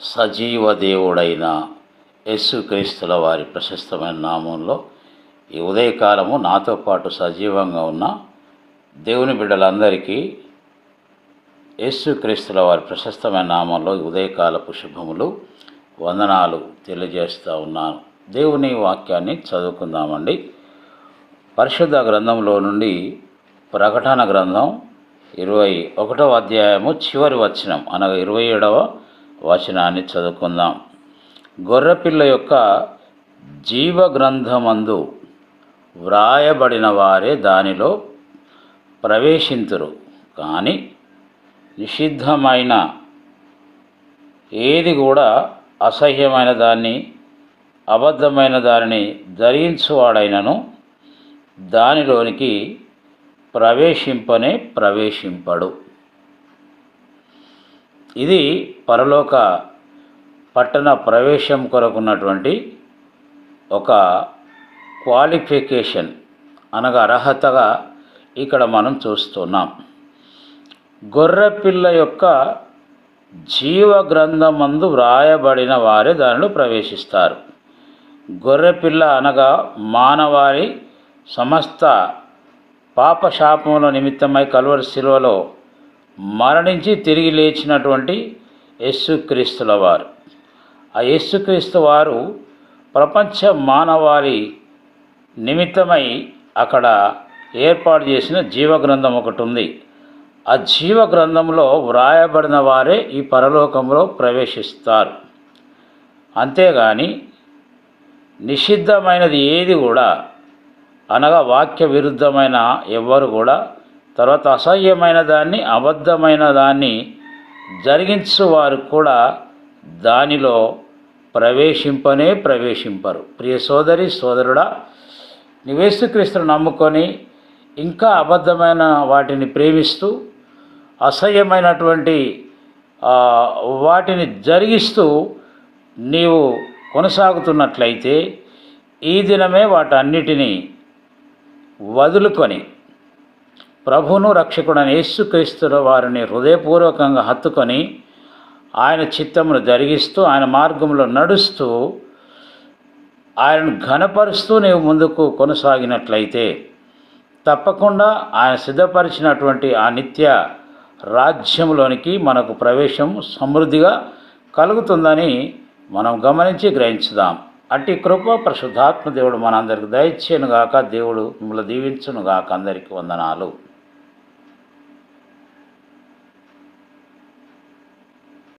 సజీవ దేవుడైన యేసుక్రీస్తుల వారి ప్రశస్తమైన నామంలో ఈ ఉదయకాలము నాతో పాటు సజీవంగా ఉన్న దేవుని బిడ్డలందరికీ యేసుక్రీస్తుల వారి ప్రశస్తమైన నామంలో ఈ ఉదయకాలపు శుభములు వందనాలు తెలియజేస్తూ ఉన్నాను. దేవుని వాక్యాన్ని చదువుకుందామండి. పరిశుద్ధ గ్రంథంలో నుండి ప్రకటన గ్రంథం ఇరవై ఒకటవ అధ్యాయము చివరి వచనం అనగా ఇరవై ఏడవ వచనాన్ని చదువుకుందాం. గొర్రెపిల్ల యొక్క జీవగ్రంథమందు వ్రాయబడిన వారే దానిలో ప్రవేశింతురు. కానీ నిషిద్ధమైన ఏది కూడా అసహ్యమైన దాన్ని అబద్ధమైన దానిని ధరించువాడైనను దానిలోనికి ప్రవేశింపనే ప్రవేశింపడు. ఇది పరలోక పట్టణ ప్రవేశం కొరకున్నటువంటి ఒక క్వాలిఫికేషన్ అనగా అర్హతగా ఇక్కడ మనం చూస్తున్నాం. గొర్రెపిల్ల యొక్క జీవ గ్రంథమందు వ్రాయబడిన వారే దానిలో ప్రవేశిస్తారు. గొర్రెపిల్ల అనగా మానవారి సమస్త పాపశాపముల నిమిత్తమై కలువరి శిలువలో మరణించి తిరిగి లేచినటువంటి యేసుక్రీస్తుల వారు ఆ యేసుక్రీస్తు వారు ప్రపంచ మానవాళి నిమిత్తమై అక్కడ ఏర్పాటు చేసిన జీవగ్రంథం ఒకటి ఉంది ఆ జీవ గ్రంథంలో వ్రాయబడిన వారే ఈ పరలోకంలో ప్రవేశిస్తారు. అంతేగాని నిషిద్ధమైనది ఏది కూడా అనగా వాక్య విరుద్ధమైన ఎవ్వరు కూడా తర్వాత అసహ్యమైన దాన్ని అబద్ధమైన దాన్ని జరిగించు వారు కూడా దానిలో ప్రవేశింపనే ప్రవేశింపరు. ప్రియ సోదరి సోదరుడా నివేసుక్రీస్తును నమ్ముకొని ఇంకా అబద్ధమైన వాటిని ప్రేమిస్తూ అసహ్యమైనటువంటి వాటిని జరిగిస్తూ నీవు కొనసాగుతున్నట్లయితే ఈ దినమే వాటన్నిటినీ వదులుకొని ప్రభును రక్షకుడని యేసుక్రీస్తుల వారిని హృదయపూర్వకంగా హత్తుకొని ఆయన చిత్తమును జరిగిస్తూ ఆయన మార్గంలో నడుస్తూ ఆయనను ఘనపరుస్తూ నీవు ముందుకు కొనసాగినట్లయితే తప్పకుండా ఆయన సిద్ధపరిచినటువంటి ఆ నిత్య రాజ్యంలోనికి మనకు ప్రవేశం సమృద్ధిగా కలుగుతుందని మనం గమనించి గ్రహించుదాం. అట్టి కృప పరిశుద్ధాత్మ దేవుడు మనందరికి దయచేయనుగాక. దేవుడు మిమ్మల్ని దీవించునుగాక. అందరికీ వందనాలు.